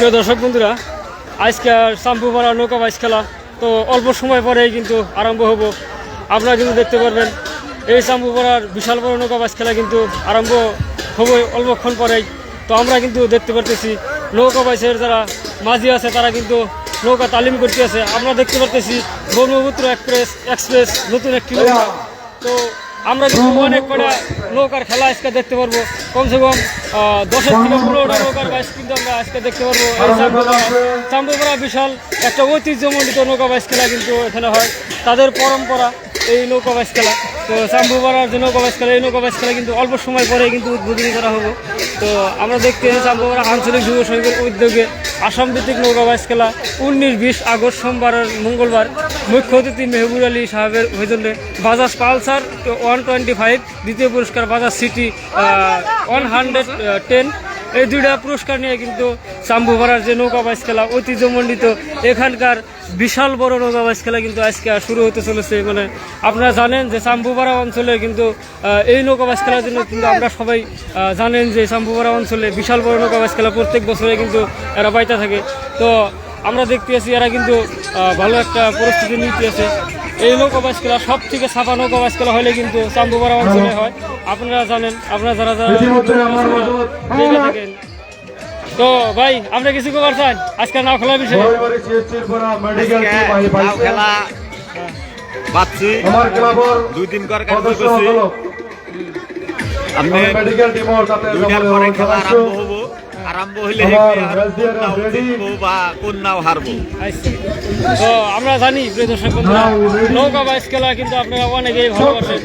প্রিয় দর্শক বন্ধুরা, আজকে শাম্পুপাড়া নৌকা বাইস খেলা, তো অল্প সময় পরেই কিন্তু আরম্ভ হব। আপনারা কিন্তু দেখতে পারবেন, এই শাম্পুপাড়ার বিশাল বড় নৌকা বাইস খেলা কিন্তু আরম্ভ হবে অল্পক্ষণ পরেই। তো আমরা কিন্তু দেখতে পারতেছি, নৌকা বাইসের যারা মাঝি আছে, তারা কিন্তু নৌকা তালিম করতে আছে আমরা দেখতে পারতেছি, ব্রহ্মপুত্র এক্সপ্রেস এক্সপ্রেস, নতুন একটি নৌকা। তো আমরা কিন্তু অনেক কটা নৌকার খেলা আজকে দেখতে পারব, কমসে কম দশের থেকে পনেরোটা নৌকার বাইস কিন্তু আমরা আজকে দেখতে পারব। এই চাম্বুপাড়া বিশাল একটা ঐতিহ্যমণ্ডিত নৌকা বাইস খেলা কিন্তু এখানে হয়। তাদের পরম্পরা এই নৌকা খেলা তো চাম্পুপাড়ার যে নৌকা খেলা এই নৌকা খেলা কিন্তু অল্প সময় পরে কিন্তু উদ্বোধনী করা হব। তো আমরা দেখতে চাম্পুপাড়া আঞ্চলিক যুব সংঘের উদ্যোগে আসাম ভিত্তিক নৌকা খেলা উনিশ বিশ আগস্ট সোমবারের মঙ্গলবার মুখ্য অতিথি মেহবুর আলী সাহেবের হইজন্যে Bajaj Pulsar one twenty five দ্বিতীয় পুরস্কার Bajaj CT one hundred ten এই দুইটা পুরস্কার নিয়ে কিন্তু চাম্বুপাড়ার যে নৌকা বাইস খেলা, ঐতিহ্যমণ্ডিত এখানকার বিশাল বড় নৌকা বাইস খেলা কিন্তু আজকে শুরু হতে চলেছে। মানে আপনারা জানেন যে চাম্বুপাড়া অঞ্চলে কিন্তু এই নৌকা বাইস খেলার জন্য কিন্তু আমরা সবাই জানেন যে চাম্বুপাড়া অঞ্চলে বিশাল বড় নৌকা বাইস খেলা প্রত্যেক বছরে কিন্তু এরা পাইতে থাকে। তো আমরা দেখতে আছি এরা কিন্তু ভালো একটা পরিস্থিতি নিতে আছে। এই নৌকা বাইস খেলা সব থেকে ছাপা নৌকা বাইস খেলা হলে কিন্তু চাম্বুপাড়া অঞ্চলে হয়। আপনারা জানেন আপনারা যারা যারা দেখে থাকেন। তো ভাই আমরা কিছু খবর চান? আজকে নাও খেলার বিষয়ে। খেলা। পাচ্ছি দুই দিন কর কাজ করছি আপনি দুইটার পরে খেলা আরম্ভ হব। আরম্ভ হইলে কোন নাও বা কোন নাও হারবো। তো আমরা জানি প্রিয় দর্শক? নৌকা বাইস খেলা কিন্তু আপনারা অনেকেই ভালোবাসেন।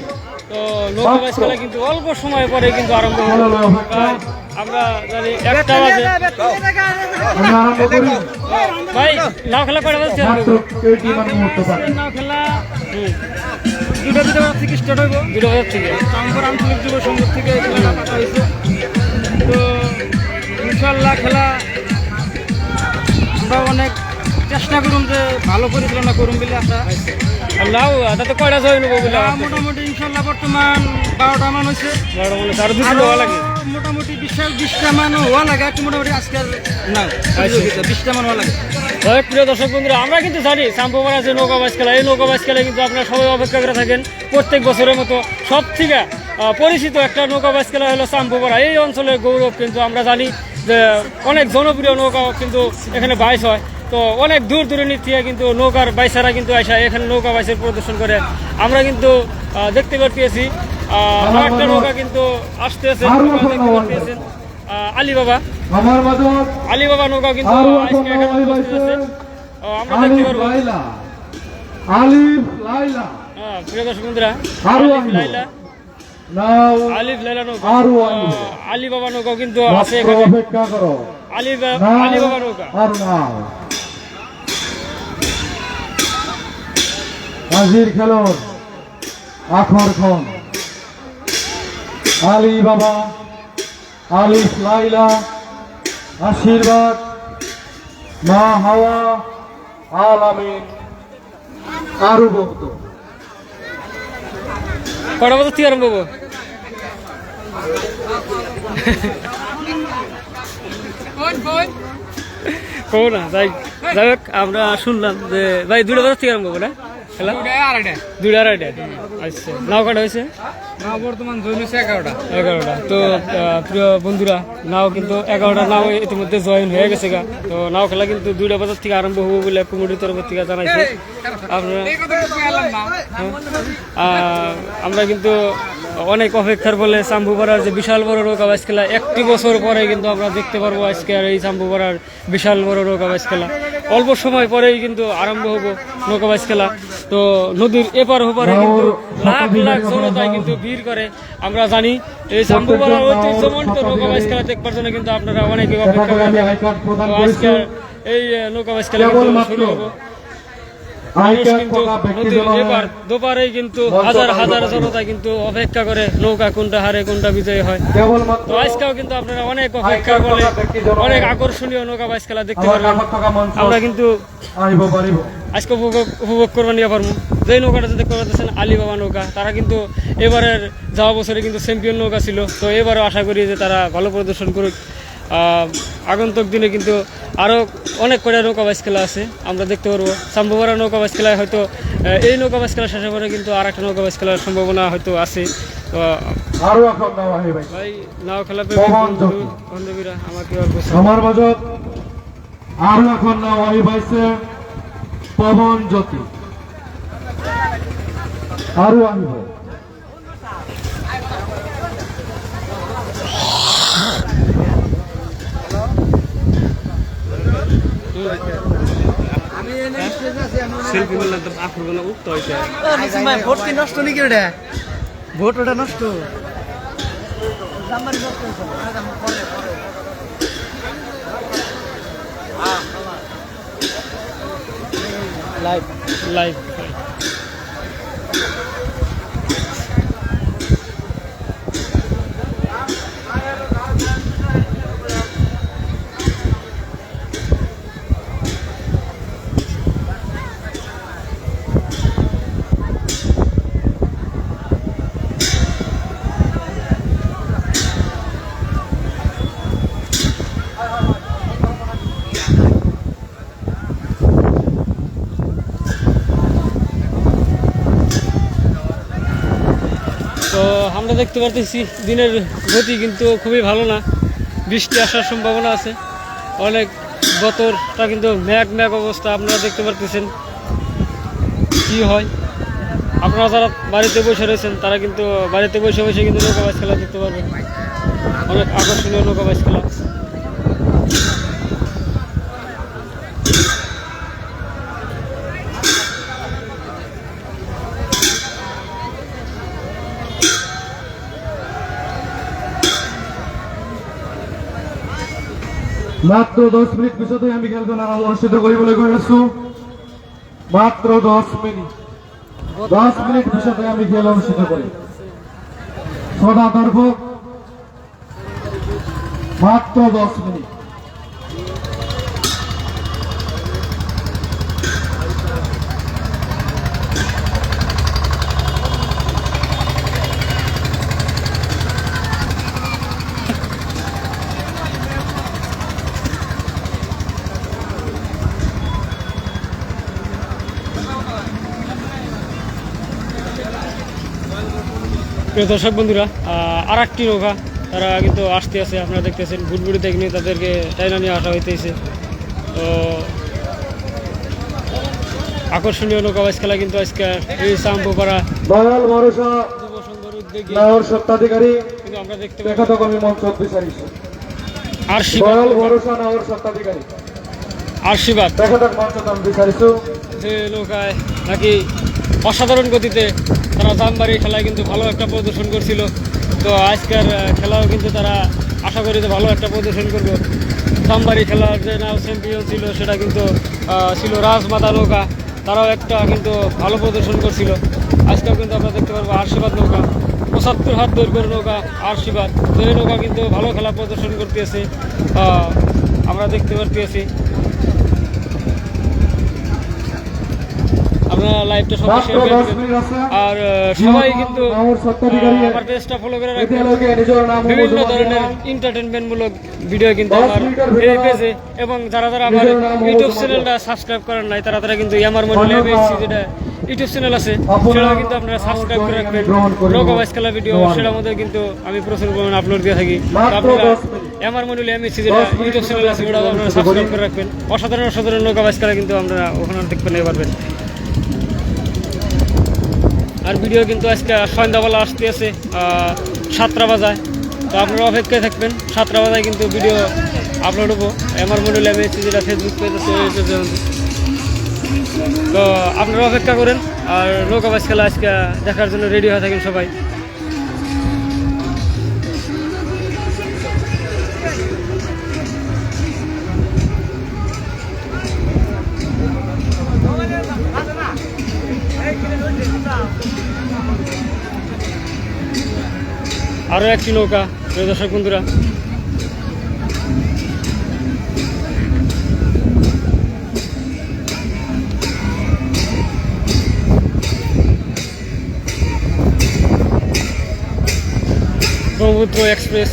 তো নৌকা বাইস খেলা কিন্তু অল্প সময় পরে কিন্তু আরম্ভ। প্রায় আমরা জানি একটা বাজে। ভাই নাও খেলা কয়টা বাজছে? মাত্র কেইটি মুহূর্ত বাকি নাও খেলা দুটো দুটো বাজার থেকে স্টার্ট হইব? দুটো বাজার থেকে চাম্বর আঞ্চলিক যুব সংঘ থেকে খেলাটা পাতা হয়েছে তো ইনশাল্লাহ খেলা আমরা অনেক চেষ্টা করুন যে ভালো পরিচালনা করুন বলে আশা। তাতে কয়টা বলে? মোটামুটি ইনশাল্লাহ বর্তমান বারোটা মান হয়েছে আর দুটো হওয়া লাগে? মোটামুটি বিশাল বিশটা মান হওয়া লাগে একটু মোটামুটি আজকের না বিশটা মান হওয়া লাগে। প্রিয় দর্শক বন্ধুরা আমরা কিন্তু জানি চাম্পোপাড়া যে নৌকা বাইস খেলা এই নৌকা বাইস খেলা কিন্তু আপনারা সবাই অপেক্ষা করে থাকেন। প্রত্যেক বছরের মতো সব থেকে পরিচিত একটা নৌকা বাইস খেলা হলো চাম্পোপাড়া এই অঞ্চলের গৌরব কিন্তু আমরা জানি। যে অনেক জনপ্রিয় নৌকা কিন্তু এখানে বাইস হয়। তো অনেক দূর দূরান্তি থেকে কিন্তু নৌকার বাইসারা কিন্তু আসা এখানে নৌকা বাইসের প্রদর্শন করে। আমরা কিন্তু দেখতে পারতেছি একটা নৌকা কিন্তু আসতেছে দেখতে পারতেছেন। মাজত আলিবাবা। নৌকা কিন্তু আমরা দেখতে পারব। হ্যাঁ, প্রিয় দর্শক বন্ধুরা। লাইলা। আলিফ লাইলা নৌকা। আরও আনব। আহ, আলিবাবা নৌকা কিন্তু আছে এখানে। অপেক্ষা করো। নাও আলিবাবা নৌকা। আর আকর্ষণ আলী বাবা আলিফ লাইলা আশীর্বাদ। মা হাওয়া আলামিন আরও বহুত কটা বছর থেকে আরম্ভ হব কবো না যাই যাই হোক আমরা শুনলাম যে ভাই দুটো বছর থেকে আরম্ভ হব না? দুইটা আড়াইটা। আচ্ছা। নাও কাটা হয়েছে? বর্তমান জয়েন হয়েছে এগারোটা। এগারোটা। তো প্রিয় বন্ধুরা নাও কিন্তু এগারোটা নাও ইতিমধ্যে জয়েন হয়ে গেছে গা। তো নাও খেলা কিন্তু দুইটা বাজার থেকে আরম্ভ হব বলে কমিটির তরফ থেকে জানাইছে। আপনারা আমরা কিন্তু অনেক অপেক্ষার বলে চাম্বুপাড়ার যে বিশাল বড় নৌকা বাইস খেলা একটি বছর পরে কিন্তু আমরা দেখতে পারব আজকে আর এই চাম্বুপাড়ার বিশাল বড় নৌকা বাইস খেলা। অল্প সময় পরেই কিন্তু আরম্ভ হব নৌকা খেলা। তো নদীর এপার ওপারে কিন্তু লাখ লাখ জনতায় কিন্তু ভিড় করে। আমরা জানি এই চাম্বুপাড়ার ঐতিহ্যমণ্ডিত নৌকা বাইস খেলা দেখবার জন্য কিন্তু আপনারা অনেকে অপেক্ষা করে চট্টগ্রামে থাকেন। হাইকোর্ট প্রদান তো করেছে। আজকে এই আহ, নৌকা বাইস খেলা শুরু হব। মানুষ কিন্তু নদীর জনগণ এপার কিন্তু হাজার হাজার জনতা কিন্তু অপেক্ষা করে নৌকা কোনটা হারে কোনটা বিজয়ী হয়। তো আজকেও কিন্তু আপনারা অনেক অপেক্ষা করে প্রদান ব্যক্তি জনগণ অনেক আকর্ষণীয় নৌকা বাইস খেলা দেখতে পারবেন। কাপড় থাকা মঞ্চ আমরা কিন্তু আজকে উপভোগ উপভোগ করব নিয়ে পারব যেই নৌকাটা দেখতে পাচ্ছেন আলিবাবা নৌকা তারা কিন্তু এবারের যাওয়া বছরে কিন্তু চ্যাম্পিয়ন নৌকা ছিল। তো এবারও আশা করি যে তারা ভালো প্রদর্শন করুক। আগন্তুক দিনে কিন্তু আরও অনেক কটা নৌকা বাইস খেলা আছে আমরা দেখতে পারব। সাম্ভুপাড়া নৌকা বাইস খেলায় হয়তো এই নৌকা বাইস খেলা শেষে পরে কিন্তু আর একটা নৌকা বাইস খেলার সম্ভাবনা হয়তো আছে। ভাই। নাও খেলা। আমাকে অল্প আমার বাজত। আরও এখন নেওয়া পাইছে পবন জ্যোতি। আহিব সেলফি তো উঠতে হয়েছে ভোট কি নষ্ট নাকি ওটা? ভোট ওটা নষ্ট। লাইভ লাইভ তো আমরা দেখতে পারতেছি দিনের গতি কিন্তু খুবই ভালো না। বৃষ্টি আসার সম্ভাবনা আছে। অনেক বতরটা কিন্তু ম্যাক ম্যাক অবস্থা, আপনারা দেখতে পারতেছেন কি হয়। আপনারা যারা বাড়িতে বসে রয়েছেন, তারা কিন্তু বাড়িতে বসে বসে কিন্তু নৌকা বাস খেলা দেখতে পারবেন। অনেক আকর্ষণীয় নৌকা বাস খেলা। মাত্র দশ মিনিট পিছতে আমি খেলব না অনুষ্ঠিত কৰিবলৈ গৈ আছো মাত্র দশ মিনিট। দশ মিনিট পিছতে আমি খেল অনুষ্ঠিত করি। সদা দৰ্শক মাত্র দশ মিনিট। প্রিয় দর্শক বন্ধুরা আর একটি নৌকা তারা কিন্তু আসতে আছে আপনারা দেখতেছেন বুটবুড়ি থেকে নিয়ে তাদেরকে টাইনা নিয়ে আসা হইতেছে। তো আকর্ষণীয় নৌকাবাজ খেলা কিন্তু আজকে এই সাম্পুপাড়া যুব উদ্যোগে কিন্তু আমরা দেখতে আর স্বত্বাধিকাৰী আশীর্বাদ যে নৌকায় নাকি অসাধারণ গতিতে তারা জামবাড়ি খেলায় কিন্তু ভালো একটা প্রদর্শন করছিল। তো আজকের খেলাও কিন্তু তারা আশা করি যে ভালো একটা প্রদর্শন করবে। জামবাড়ি খেলার যে নাও চ্যাম্পিয়ন ছিল, সেটা কিন্তু ছিল রাজমাতা নৌকা। তারাও একটা কিন্তু ভালো প্রদর্শন করছিল। আজকেও কিন্তু আমরা দেখতে পারব আশীর্বাদ নৌকা। পঁচাত্তর হাত দৈর্ঘ্যের নৌকা আশীর্বাদ তো নৌকা কিন্তু ভালো খেলা প্রদর্শন করতেছে। আমরা দেখতে পারতেছি। আমরা লাইভটা সবাই শেয়ার করে দিবেন। আর সবাই কিন্তু আমার পেজটা ফলো করে রাখবেন। বিভিন্ন ধরনের ভিডিও কিন্তু আমার এই পেজে এবং যারা যারা আমার ইউটিউব চ্যানেলটা সাবস্ক্রাইব করেন নাই তারা তারা কিন্তু আমার মনে। লেবেছি যেটা ইউটিউব চ্যানেল আছে সেটা কিন্তু আপনারা সাবস্ক্রাইব করে রাখবেন। লোক খেলা ভিডিও সেটার মধ্যে কিন্তু আমি প্রচুর পরিমাণে আপলোড দিয়ে থাকি। আপনারা আমার মনে এমএসি যেটা দশ মিনিট ইউটিউব চ্যানেল আছে ওটা আপনারা সাবস্ক্রাইব করে রাখবেন। অসাধারণ অসাধারণ লোক আওয়াজ খেলা কিন্তু আপনারা ওখানে দেখতে নিতে পারবেন আর ভিডিও কিন্তু আজকে সন্ধ্যাবেলা আসতে আছে সাতটা বাজায়। তো আপনারা অপেক্ষায় থাকবেন, সাতটা বাজায় কিন্তু ভিডিও আপলোড হব। আমার মনে হলে আমি যেটা ফেসবুক পেজ আছে তো আপনারা অপেক্ষা করেন, আর নৌকা বাস খেলা আজকে দেখার জন্য রেডি হয়ে থাকেন সবাই। আরও একটি নৌকা। প্রিয় দর্শক বন্ধুরা। ব্রহ্মপুত্র এক্সপ্রেস।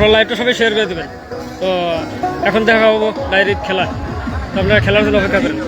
আপনার লাইভটা সবাই শেয়ার করে দেবেন। তো এখন দেখা হব ডাইরেক্ট খেলা। তো আপনারা খেলার জন্য অপেক্ষা করেন